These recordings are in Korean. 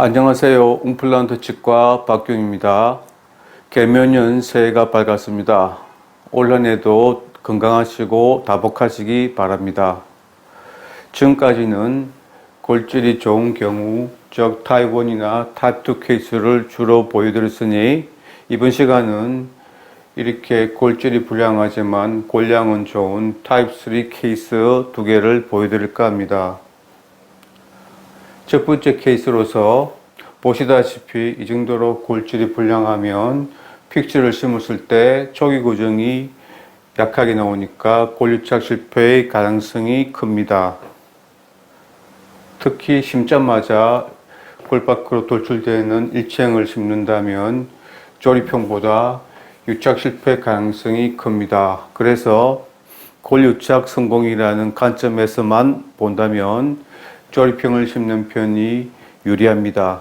안녕하세요. 웅플란트 치과 박경입니다. 개면년 새해가 밝았습니다. 올 한해도 건강하시고 다복하시기 바랍니다. 지금까지는 골질이 좋은 경우, 즉 타입 1이나 타입 2 케이스를 주로 보여드렸으니 이번 시간은 이렇게 골질이 불량하지만 골량은 좋은 타입 3 케이스 두 개를 보여드릴까 합니다. 첫 번째 케이스로서 보시다시피 이 정도로 골질이 불량하면 픽스를 심었을 때 초기 고정이 약하게 나오니까 골유착 실패의 가능성이 큽니다. 특히 심자마자 골 밖으로 돌출되는 일체형을 심는다면 조립형보다 유착 실패 가능성이 큽니다. 그래서 골유착 성공이라는 관점에서만 본다면 조립형을 심는 편이 유리합니다.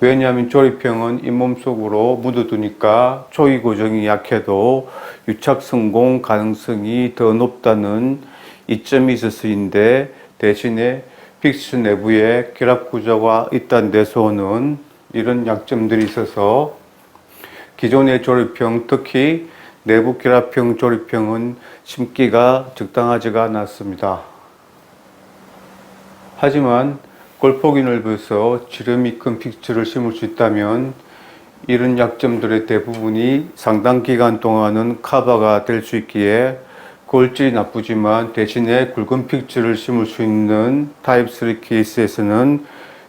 왜냐하면 조립형은 잇몸 속으로 묻어두니까 초기 고정이 약해도 유착 성공 가능성이 더 높다는 이점이 있어서인데 대신에 픽스 내부에 결합 구조가 있다는 데서는 이런 약점들이 있어서 기존의 조립형 특히 내부 결합형 조립형은 심기가 적당하지가 않았습니다. 하지만 골폭이 넓어서 지름이 큰 픽스를 심을 수 있다면 이런 약점들의 대부분이 상당 기간 동안은 커버가 될 수 있기에 골질이 나쁘지만 대신에 굵은 픽스를 심을 수 있는 타입 3 케이스에서는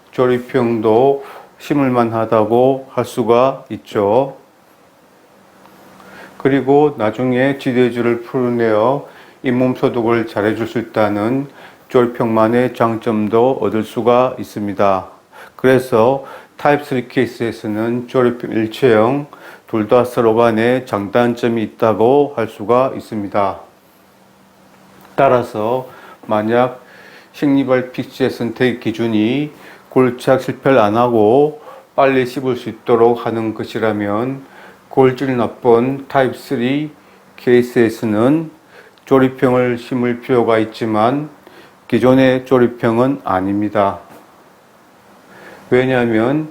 조립형도 심을 만 하다고 할 수가 있죠. 그리고 나중에 지대주를 풀어내어 잇몸 소독을 잘해줄 수 있다는 조립형만의 장점도 얻을 수가 있습니다. 그래서 타입 3 케이스에서는 조립형 일체형 둘 다 서로 간에 장단점이 있다고 할 수가 있습니다. 따라서 만약 식리발 픽스의 선택 기준이 골착 실패를 안 하고 빨리 씹을 수 있도록 하는 것이라면 골질 나쁜 타입 3 케이스에서는 조립형을 심을 필요가 있지만 기존의 조립형은 아닙니다. 왜냐하면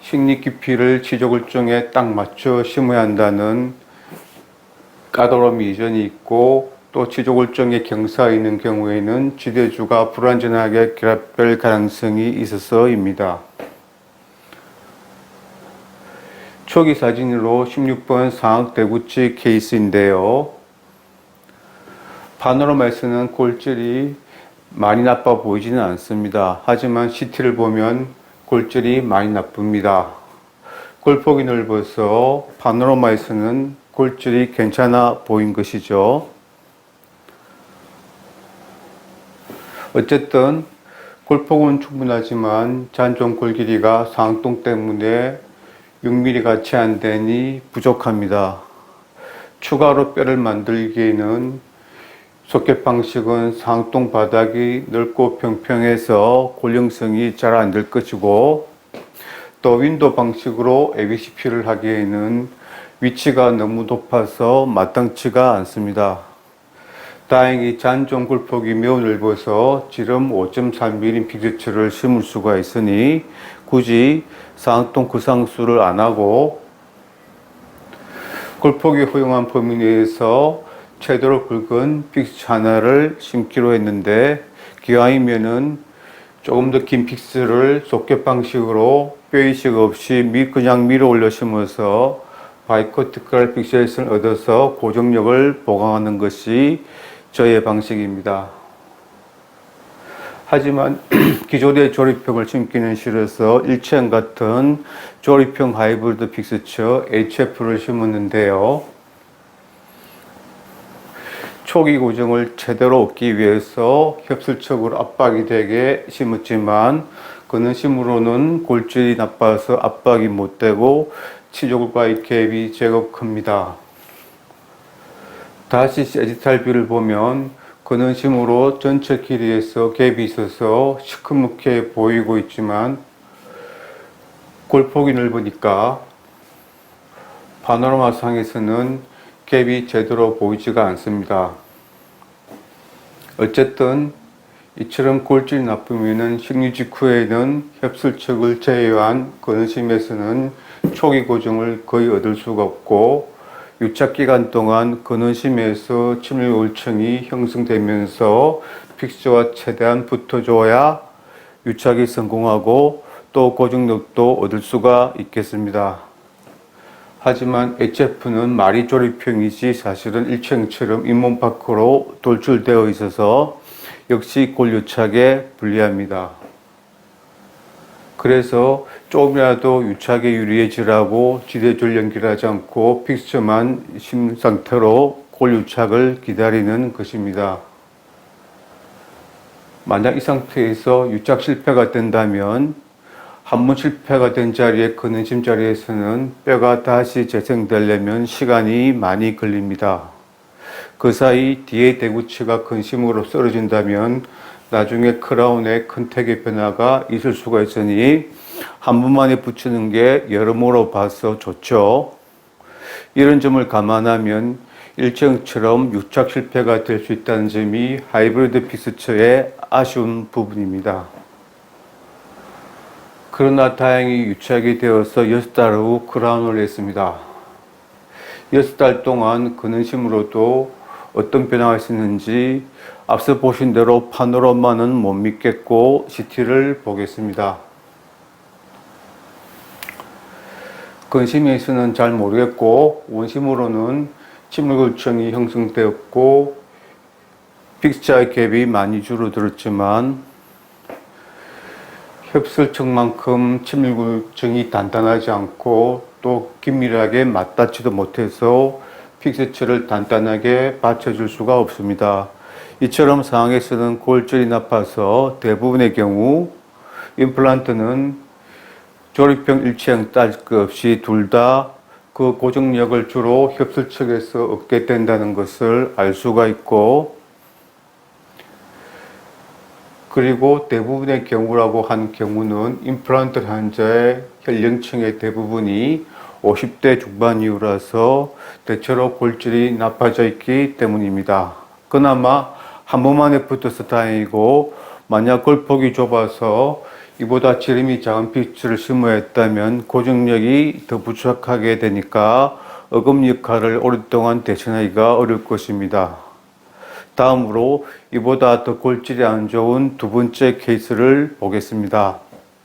식립 깊이를 치조골정에 딱 맞춰 심어야 한다는 까다로움이 이전이 있고 또 치조골정에 경사가 있는 경우에는 지대주가 불완전하게 결합될 가능성이 있어서입니다. 초기 사진으로 16번 상악 대구치 케이스인데요. 파노라마에서는 골질이 많이 나빠 보이지는 않습니다. 하지만 CT를 보면 골질이 많이 나쁩니다. 골폭이 넓어서 파노라마에서는 골질이 괜찮아 보인 것이죠. 어쨌든 골폭은 충분하지만 잔존 골 길이가 상동 때문에 6mm 채안 되니 부족합니다. 추가로 뼈를 만들기에는 소켓 방식은 상동 바닥이 넓고 평평해서 골령성이 잘 안 될 것이고 또 윈도 방식으로 ABCP를 하기에는 위치가 너무 높아서 마땅치가 않습니다. 다행히 잔존 굴폭이 매우 넓어서 지름 5.3mm 픽스처를 심을 수가 있으니 굳이 상동 구상수를 안 하고 골폭이 허용한 범위 내에서 최대로 굵은 픽스 하나를 심기로 했는데 기왕이면은 조금 더 긴 픽스를 소켓 방식으로 뼈이식 없이 미 그냥 밀어 올려 심어서 바이코티컬 픽셀을 얻어서 고정력을 보강하는 것이 저의 방식입니다. 하지만 기존의 조립형을 심기는 싫어서 일체형 같은 조립형 하이브리드 픽스처 HF를 심었는데요. 초기 고정을 제대로 얻기 위해서 협술적으로 압박이 되게 심었지만 그는 심으로는 골질이 나빠서 압박이 못 되고 치조골과의 갭이 제법 큽니다. 다시 세지탈비를 보면 그는 심으로 전체 길이에서 갭이 있어서 시커멓게 보이고 있지만 골폭이 넓으니까 파노라마 상에서는 갭이 제대로 보이지가 않습니다. 어쨌든 이처럼 골질이 나쁘면은 식류 직후에는 협술척을 제외한 근원심에서는 초기 고정을 거의 얻을 수가 없고 유착 기간 동안 근원심에서 침률골청이 형성되면서 픽스와 최대한 붙어줘야 유착이 성공하고 또 고정력도 얻을 수가 있겠습니다. 하지만 HF는 말이 조립형이지 사실은 일체형처럼 잇몸 밖으로 돌출되어 있어서 역시 골유착에 불리합니다. 그래서 조금이라도 유착에 유리해지라고 지대줄 연결하지 않고 픽스처만 심 상태로 골유착을 기다리는 것입니다. 만약 이 상태에서 유착 실패가 된다면 한 번 실패가 된 자리에 근은심 자리에서는 뼈가 다시 재생되려면 시간이 많이 걸립니다. 그 사이 뒤에 대구치가 근심으로 쓰러진다면 나중에 크라운에 큰 택의 변화가 있을 수가 있으니 한 번만에 붙이는 게 여러모로 봐서 좋죠. 이런 점을 감안하면 일정처럼 유착 실패가 될 수 있다는 점이 하이브리드 피스처의 아쉬운 부분입니다. 그러나 다행히 유착이 되어서 6달 후 크라운을 했습니다. 6달 동안 근은심으로도 어떤 변화가 있었는지 앞서 보신 대로 판으로만은 못 믿겠고 CT를 보겠습니다. 근심에서는 잘 모르겠고 원심으로는 침울골청이 형성되었고 픽스자의 갭이 많이 줄어들었지만 협설청만큼 침울골청이 단단하지 않고 또 긴밀하게 맞닿지도 못해서 픽스처를 단단하게 받쳐줄 수가 없습니다. 이처럼 상황에서는 골절이 나빠서 대부분의 경우 임플란트는 조립형 일체형 딸것 없이 둘 다 그 고정력을 주로 협술 측에서 얻게 된다는 것을 알 수가 있고 그리고 대부분의 경우라고 한 경우는 임플란트 환자의 연령층의 대부분이 50대 중반 이후라서 대체로 골질이 나빠져 있기 때문입니다. 그나마 한 번만에 붙어서 다행이고 만약 골폭이 좁아서 이보다 지름이 작은 피츠를 심어했다면 고정력이 더 부족하게 되니까 어금 역할을 오랫동안 대신하기가 어려울 것입니다. 다음으로 이보다 더 골질이 안 좋은 두 번째 케이스를 보겠습니다.